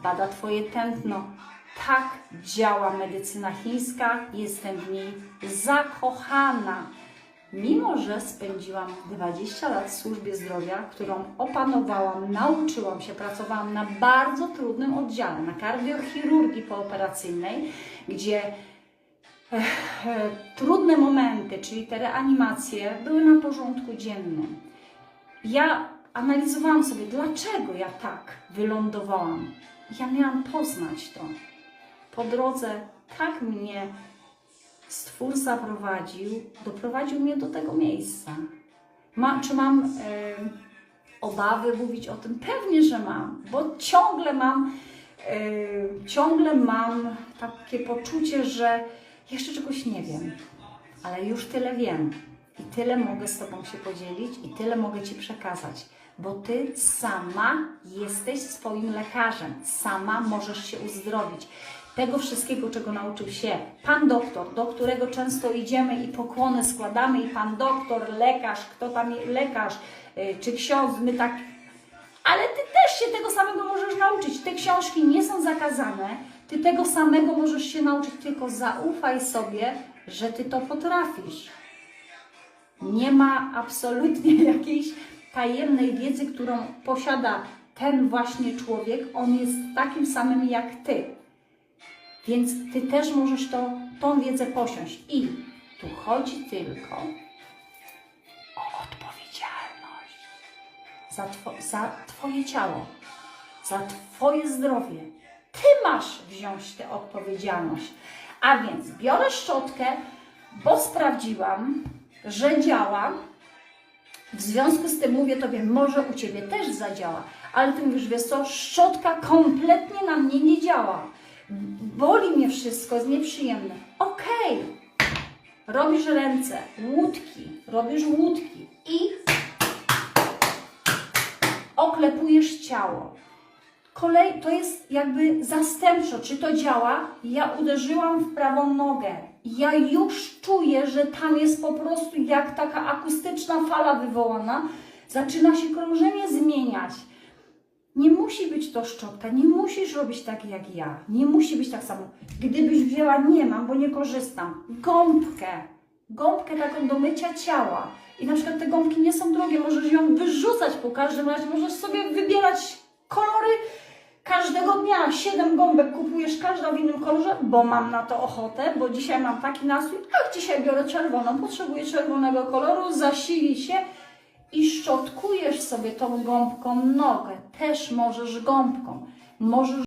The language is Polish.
bada Twoje tętno. Tak działa medycyna chińska, jestem w niej zakochana. Mimo, że spędziłam 20 lat w służbie zdrowia, którą opanowałam, nauczyłam się, pracowałam na bardzo trudnym oddziale, na kardiochirurgii pooperacyjnej, gdzie e, trudne momenty, czyli te reanimacje, były na porządku dziennym. Ja analizowałam sobie, dlaczego ja tak wylądowałam. Ja miałam poznać to. Po drodze tak mnie Stwór zaprowadził, doprowadził mnie do tego miejsca. Ma, czy mam e, obawy mówić o tym? Pewnie, że mam, bo ciągle mam, e, ciągle mam takie poczucie, że jeszcze czegoś nie wiem, ale już tyle wiem i tyle mogę z Tobą się podzielić i tyle mogę Ci przekazać, bo Ty sama jesteś swoim lekarzem, sama możesz się uzdrowić. Tego wszystkiego, czego nauczył się Pan doktor, do którego często idziemy i pokłony składamy i Pan doktor, lekarz, kto tam jest lekarz, y, czy ksiądz, my tak ale ty też się tego samego możesz nauczyć. Te książki nie są zakazane. Ty tego samego możesz się nauczyć, tylko zaufaj sobie, że ty to potrafisz. Nie ma absolutnie jakiejś tajemnej wiedzy, którą posiada ten właśnie człowiek. On jest takim samym jak ty. Więc ty też możesz to, tą wiedzę posiąść. I tu chodzi tylko o odpowiedzialność za, two, za Twoje ciało, za Twoje zdrowie. Ty masz wziąć tę odpowiedzialność. A więc biorę szczotkę, bo sprawdziłam, że działa. W związku z tym mówię Tobie, może u Ciebie też zadziała, ale Ty mówisz, wiesz co, szczotka kompletnie na mnie nie działa. Boli mnie wszystko, jest nieprzyjemne. Okej, robisz ręce, łódki, robisz łódki i oklepujesz ciało. Kolej to jest jakby zastępczo, czy to działa? Ja uderzyłam w prawą nogę. Ja już czuję, że tam jest po prostu jak taka akustyczna fala wywołana. Zaczyna się krążenie zmieniać. Nie musi być to szczotka, nie musisz robić tak jak ja. Nie musi być tak samo. Gdybyś wzięła, nie mam, bo nie korzystam, gąbkę, gąbkę taką do mycia ciała. I na przykład te gąbki nie są drogie, możesz ją wyrzucać po każdym razie, możesz sobie wybierać. Siedem gąbek kupujesz, każda w innym kolorze, bo mam na to ochotę, bo dzisiaj mam taki nastrój, ach, dzisiaj biorę czerwoną, potrzebuję czerwonego koloru, zasili się i szczotkujesz sobie tą gąbką nogę. Też możesz gąbką. Możesz